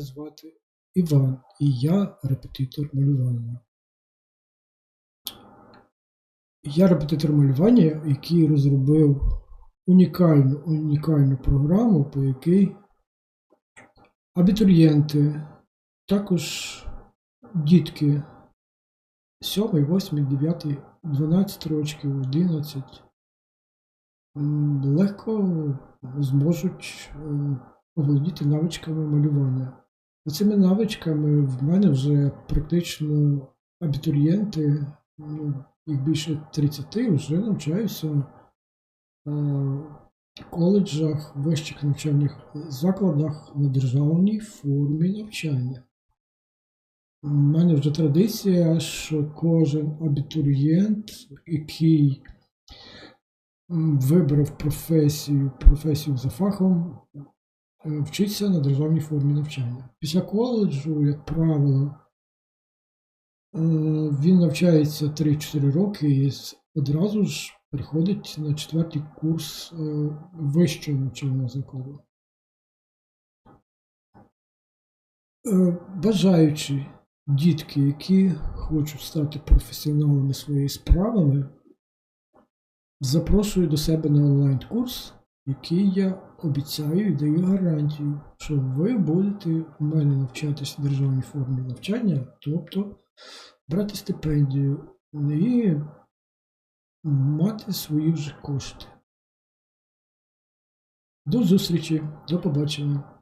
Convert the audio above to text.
звати Іван, і я репетитор малювання. Я репетитор малювання, який розробив унікальну, унікальну програму, по якій абітурієнти, також дітки 7, 8, 9, 12 років, 11 легко зможуть оволодіти навичками малювання. За цими навичками в мене вже практично абітурієнти, ну, їх більше 30, вже навчаються е, в коледжах, вищих навчальних закладах на державній формі навчання. У мене вже традиція, що кожен абітурієнт, який вибрав професію, професію за фахом, е, вчиться на державній формі навчання. Після коледжу, як правило, е, він навчається 3-4 роки і одразу ж приходить на четвертий курс е, вищого навчального закладу. Бажаючи дітки, які хочуть стати професіоналами своєї справами, запрошую до себе на онлайн-курс, який я обіцяю і даю гарантію, що ви будете в мене навчатися в державній формі навчання, тобто брати стипендію і мати свої вже кошти. До зустрічі, до побачення.